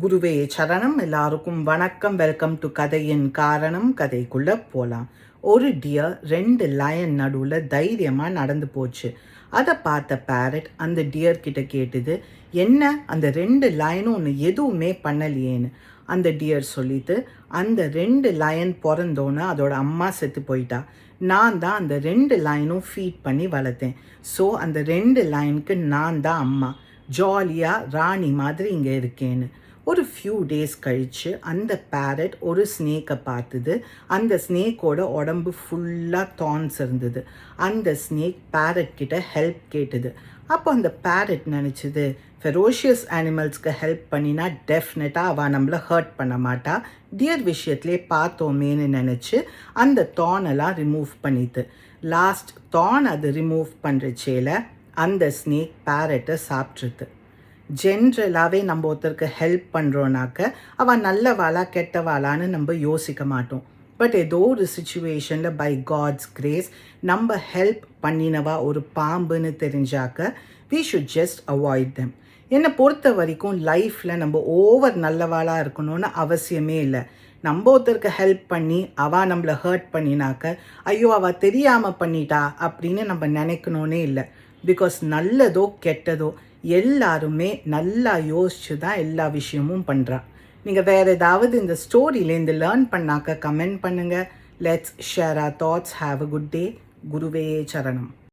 குருவே சரணம். எல்லாருக்கும் வணக்கம். வெல்கம் டு கதையின் காரணம். கதைக்குள்ள போலாம். ஒரு டியர் ரெண்டு லயன் நடுவில் தைரியமாக நடந்து போச்சு. அதை பார்த்த பேரட் அந்த டியர் கிட்ட கேட்டுது என்ன? அந்த ரெண்டு லயனும் ஒன்று எதுவுமே பண்ணலையேன்னு. அந்த டியர் சொல்லிட்டு அந்த ரெண்டு லயன் பிறந்தோன்னு அதோட அம்மா செத்து போயிட்டா. நான் தான் அந்த ரெண்டு லைனும் ஃபீட் பண்ணி வளர்த்தேன். ஸோ அந்த ரெண்டு லைனுக்கு நான் தான் அம்மா. ஜாலியாக ராணி மாதிரி இங்கே இருக்கேன்னு. ஒரு ஃபியூ டேஸ் கழித்து அந்த பேரட் ஒரு ஸ்னேக்கை பார்த்தது. அந்த ஸ்னேக்கோட உடம்பு ஃபுல்லாக தான்ஸ் இருந்தது. அந்த ஸ்னேக் பேரட் கிட்ட ஹெல்ப் கேட்டது. அப்போ அந்த பேரட் நினச்சிது ஃபெரோஷியஸ் அனிமல்ஸ்க்கு ஹெல்ப் பண்ணினா டெஃபினட்டாக அவள் நம்மளை ஹர்ட் பண்ண மாட்டா. டியர் விஷயத்துலேயே பார்த்தோமேன்னு நினச்சி அந்த தானெல்லாம் ரிமூவ் பண்ணிது. லாஸ்ட் தான் அது ரிமூவ் பண்ணுறச்சேல அந்த ஸ்னேக் பேரட்டை சாப்பிட்ருது ஜென்ரலாகவே நம்ம ஒருத்தருக்கு ஹெல்ப் பண்ணுறோன்னாக்க அவள் நல்லவாளா கெட்டவாளான்னு நம்ம யோசிக்க மாட்டோம். பட் ஏதோ ஒரு சுச்சுவேஷனில் பை காட்ஸ் கிரேஸ் நம்ம ஹெல்ப் பண்ணினவா ஒரு பாம்புன்னு தெரிஞ்சாக்க we should just avoid them என்னை பொறுத்த வரைக்கும் லைஃப்பில் நம்ம ஓவர் நல்லவாளாக இருக்கணும்னு அவசியமே இல்லை. நம்ம ஒருத்தருக்கு ஹெல்ப் பண்ணி அவள் நம்மளை ஹர்ட் பண்ணினாக்க ஐயோ அவள் தெரியாமல் பண்ணிட்டா அப்படின்னு நம்ம நினைக்கணுன்னே இல்லை. பிகாஸ் நல்லதோ கெட்டதோ எல்லாருமே நல்லா யோசிச்சு தான் எல்லா விஷயமும் பண்ணுறா நீங்கள் வேறு ஏதாவது இந்த ஸ்டோரியிலேருந்து லேர்ன் பண்ணாக்க கமெண்ட் பண்ணுங்கள் let's share our thoughts have a good day குருவே சரணம்.